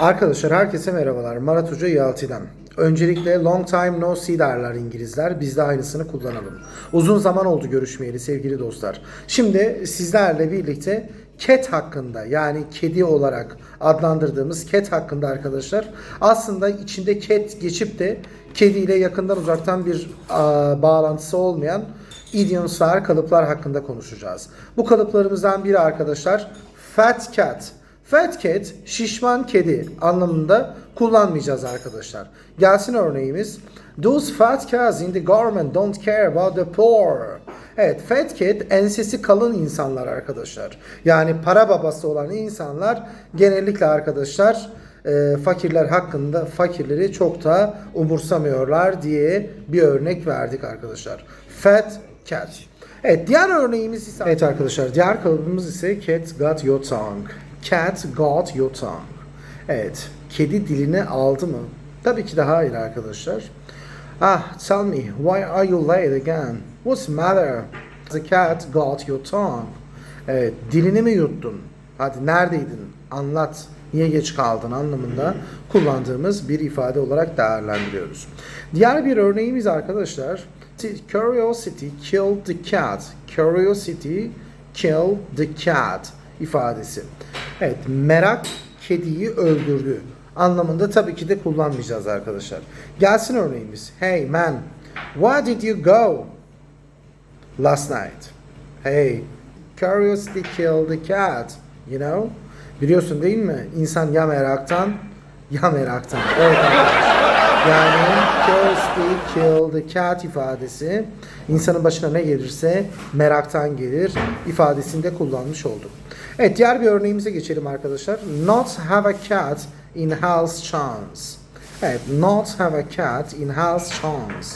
Arkadaşlar herkese merhabalar. Marat Hoca Yalti'den. Öncelikle long time no see derler İngilizler. Biz de aynısını kullanalım. Uzun zaman oldu görüşmeyeli sevgili dostlar. Şimdi sizlerle birlikte cat hakkında yani kedi olarak adlandırdığımız cat hakkında arkadaşlar aslında içinde cat geçip de kediyle yakından uzaktan bir aa, bağlantısı olmayan idiomslar, kalıplar hakkında konuşacağız. Bu kalıplarımızdan biri arkadaşlar fat cat. Fat cat, şişman kedi anlamında kullanmayacağız arkadaşlar. Gelsin örneğimiz. Those fat cats in the government don't care about the poor. Evet, fat cat ensesi kalın insanlar arkadaşlar. Yani para babası olan insanlar genellikle arkadaşlar e, fakirler hakkında fakirleri çok da umursamıyorlar diye bir örnek verdik arkadaşlar. Fat cat. Evet diğer örneğimiz ise Evet arkadaşlar diğer kalıbımız ise cat got your tongue. Cat got your tongue. Evet kedi dilini aldı mı? Tabii ki de hayır arkadaşlar. Ah tell me why are you late again? What's the matter? The cat got your tongue. Evet dilini mi yuttun? Hadi neredeydin? Anlat. Niye geç kaldın anlamında kullandığımız bir ifade olarak değerlendiriyoruz. Diğer bir örneğimiz arkadaşlar Curiosity killed the cat. Curiosity killed the cat ifadesi. Evet, merak kediyi öldürdü anlamında tabii ki de kullanmayacağız arkadaşlar. Gelsin örneğimiz. Hey man, where did you go last night? Hey, curiosity killed the cat, you know? Biliyorsun değil mi? İnsan ya meraktan ya meraktan. Evet arkadaşlar. Yani curiosity killed the cat ifadesi insanın başına ne gelirse meraktan gelir ifadesinde kullanmış olduk. Evet diğer bir örneğimize geçelim arkadaşlar. Not have a cat in hell's chance. Evet not have a cat in hell's chance.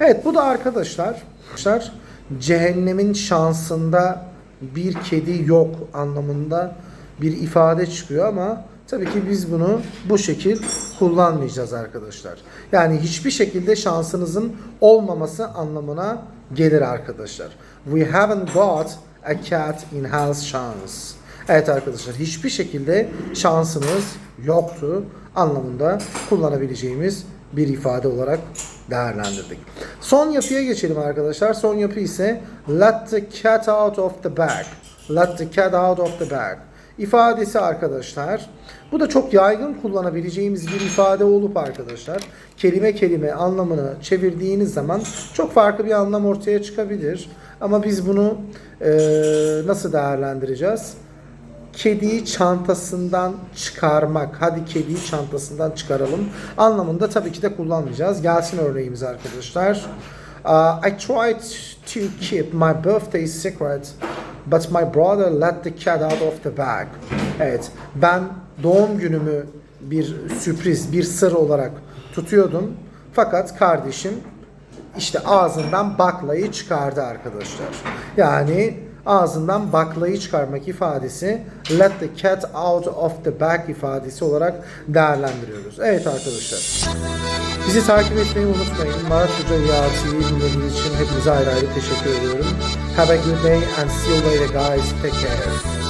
Evet bu da arkadaşlar arkadaşlar cehennemin şansında bir kedi yok anlamında bir ifade çıkıyor ama tabii ki biz bunu bu şekil kullanmayacağız arkadaşlar. Yani hiçbir şekilde şansınızın olmaması anlamına gelir arkadaşlar. We haven't got a cat in hell's chance. Evet arkadaşlar hiçbir şekilde şansınız yoktu anlamında kullanabileceğimiz bir ifade olarak değerlendirdik. Son yapıya geçelim arkadaşlar. Son yapı ise let the cat out of the bag. Let the cat out of the bag ifadesi arkadaşlar. Bu da çok yaygın kullanabileceğimiz bir ifade olup arkadaşlar kelime kelime anlamını çevirdiğiniz zaman çok farklı bir anlam ortaya çıkabilir. Ama biz bunu e, nasıl değerlendireceğiz? Kediyi çantasından çıkarmak. Hadi kediyi çantasından çıkaralım. Anlamında tabii ki de kullanmayacağız. Gelsin örneğimiz arkadaşlar. Uh, I tried to keep my birthday secret but my brother let the cat out of the bag. Evet, ben doğum günümü bir sürpriz, bir sır olarak tutuyordum. Fakat kardeşim işte ağzından baklayı çıkardı arkadaşlar. Yani ağzından baklayı çıkarmak ifadesi let the cat out of the bag ifadesi olarak değerlendiriyoruz. Evet arkadaşlar. Bizi takip etmeyi unutmayın. Marat Hoca Yağati'yi dinlediğiniz için hepinize ayrı ayrı teşekkür ediyorum. Have a good day and see you later guys. Take care.